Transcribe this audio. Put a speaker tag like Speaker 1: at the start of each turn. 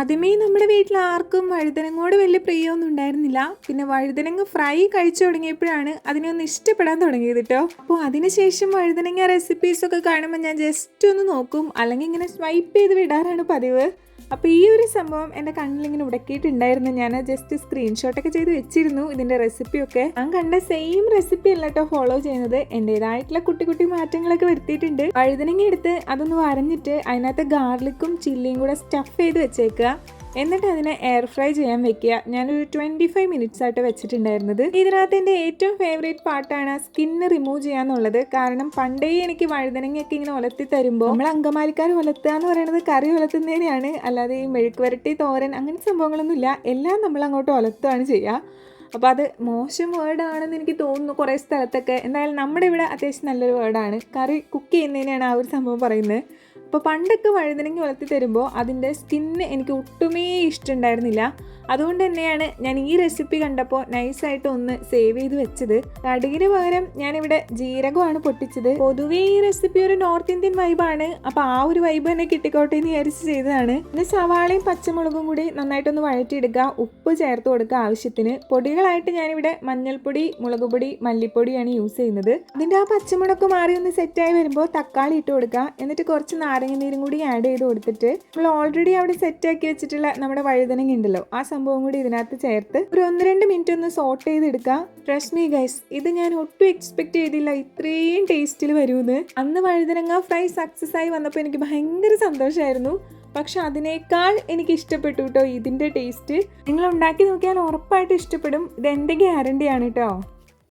Speaker 1: ആദ്യമേ നമ്മുടെ വീട്ടിൽ ആർക്കും വഴുതനങ്ങോട് വലിയ പ്രിയമൊന്നും ഉണ്ടായിരുന്നില്ല. പിന്നെ വഴുതനങ്ങ ഫ്രൈ കഴിച്ചു തുടങ്ങിയപ്പോഴാണ് അതിനെ ഒന്ന് ഇഷ്ടപ്പെടാൻ തുടങ്ങിയത് കേട്ടോ. അപ്പോൾ അതിനുശേഷം വഴുതനങ്ങ റെസിപ്പീസ് ഒക്കെ കാണുമ്പോൾ ഞാൻ ജസ്റ്റ് ഒന്ന് നോക്കും. അല്ലെങ്കിൽ ഇങ്ങനെ സ്വൈപ്പ് ചെയ്ത് വിടാറാണ് പതിവ്. അപ്പോൾ ഈ ഒരു സംഭവം എന്റെ കണ്ണിലിങ്ങനെ ഉടക്കിയിട്ടുണ്ടായിരുന്നു. ഞാൻ ജസ്റ്റ് സ്ക്രീൻഷോട്ടൊക്കെ ചെയ്ത് വെച്ചിരുന്നു ഇതിന്റെ റെസിപ്പിയൊക്കെ ഞാൻ കണ്ട സെയിം റെസിപ്പി അല്ല കേട്ടോ ഫോളോ ചെയ്യുന്നത്. എന്റെതായിട്ടുള്ള കുട്ടി കുട്ടി മാറ്റങ്ങളൊക്കെ വരുത്തിയിട്ടുണ്ട്. വഴുതനങ്ങ എടുത്ത് അതൊന്ന് വരഞ്ഞിട്ട് അതിനകത്ത് ഗാർലിക്കും ചില്ലിയും കൂടെ സ്റ്റഫ് ചെയ്ത് വെച്ചേക്കുക. എന്നിട്ട് അതിനെ എയർ ഫ്രൈ ചെയ്യാൻ വെക്കുക. ഞാനൊരു ട്വന്റി ഫൈവ് മിനിറ്റ്സ് ആയിട്ട് വെച്ചിട്ടുണ്ടായിരുന്നത്. ഇതിനകത്ത് എന്റെ ഏറ്റവും ഫേവറേറ്റ് പാർട്ടാണ് സ്കിന്ന് റിമൂവ് ചെയ്യാന്നുള്ളത്. കാരണം പണ്ടേ എനിക്ക് വഴുതനങ്ങയൊക്കെ ഇങ്ങനെ ഒലത്തി തരുമ്പോൾ നമ്മൾ അങ്കമാലിക്കാർ ഒലത്തുക എന്ന് പറയുന്നത് കറി ഒലത്തുന്നതിനെയാണ് അല്ലാതെ ഈ മെഴുക്ക് വരട്ടി തോരൻ അങ്ങനത്തെ സംഭവങ്ങളൊന്നുമില്ല. എല്ലാം നമ്മൾ അങ്ങോട്ട് ഒലത്തുകയാണ് ചെയ്യുക. അപ്പോൾ അത് മോശം വേർഡാണെന്ന് എനിക്ക് തോന്നുന്നു കുറേ സ്ഥലത്തൊക്കെ. എന്തായാലും നമ്മുടെ ഇവിടെ അത്യാവശ്യം നല്ലൊരു വേർഡാണ് കറി കുക്ക് ചെയ്യുന്നതിനാണ് ആ ഒരു സംഭവം പറയുന്നത്. അപ്പോൾ പണ്ടൊക്കെ വഴുതനങ്ങ വളർത്തി തരുമ്പോൾ അതിന്റെ സ്കിന്ന് എനിക്ക് ഒട്ടുമേ ഇഷ്ടമുണ്ടായിരുന്നില്ല. അതുകൊണ്ട് തന്നെയാണ് ഞാൻ ഈ റെസിപ്പി കണ്ടപ്പോൾ നൈസായിട്ട് ഒന്ന് സേവ് ചെയ്ത് വെച്ചത്. കടുകിന് പകരം ഞാനിവിടെ ജീരകമാണ് പൊട്ടിച്ചത്. പൊതുവേ ഈ റെസിപ്പി ഒരു നോർത്ത് ഇന്ത്യൻ വൈബാണ് അപ്പോൾ ആ ഒരു വൈബ് തന്നെ കിട്ടിക്കോട്ടെ എന്ന് വിചാരിച്ച് ചെയ്തതാണ്. പിന്നെ സവാളയും പച്ചമുളകും കൂടി നന്നായിട്ടൊന്ന് വഴറ്റിയെടുക്കുക. ഉപ്പ് ചേർത്ത് കൊടുക്കുക ആവശ്യത്തിന്. പൊടികളായിട്ട് ഞാനിവിടെ മഞ്ഞൾപ്പൊടി മുളക് പൊടി മല്ലിപ്പൊടിയാണ് യൂസ് ചെയ്യുന്നത്. അതിന്റെ ആ പച്ചമുളക് മാറി ഒന്ന് സെറ്റായി വരുമ്പോൾ തക്കാളി ഇട്ട് കൊടുക്കുക. എന്നിട്ട് കുറച്ച് നീരും കൂടി ആഡ് ചെയ്ത് കൊടുത്തിട്ട് നമ്മൾ ഓൾറെഡി അവിടെ സെറ്റാക്കി വെച്ചിട്ടുള്ള നമ്മുടെ വഴുതനങ്ങ ഉണ്ടല്ലോ ആ സംഭവം കൂടി ഇതിനകത്ത് ചേർത്ത് ഒരു ഒന്ന് രണ്ട് മിനിറ്റ് ഒന്ന് സോട്ട് ചെയ്തെടുക്കുക. ട്രസ്റ്റ് മീ ഗൈസ് ഇത് ഞാൻ ഒട്ടും എക്സ്പെക്ട് ചെയ്തില്ല ഇത്രയും ടേസ്റ്റിൽ വരുമെന്ന് അന്ന് വഴുതനങ്ങ ഫ്രൈ സക്സസ് ആയി വന്നപ്പോൾ എനിക്ക് ഭയങ്കര സന്തോഷമായിരുന്നു പക്ഷെ അതിനേക്കാൾ എനിക്ക് ഇഷ്ടപ്പെട്ടു കേട്ടോ ഇതിന്റെ ടേസ്റ്റ് നിങ്ങൾ ഉണ്ടാക്കി നോക്കിയാൽ ഉറപ്പായിട്ട് ഇഷ്ടപ്പെടും. ഇത് എന്റെ ഗ്യാരണ്ടിയാണ് കേട്ടോ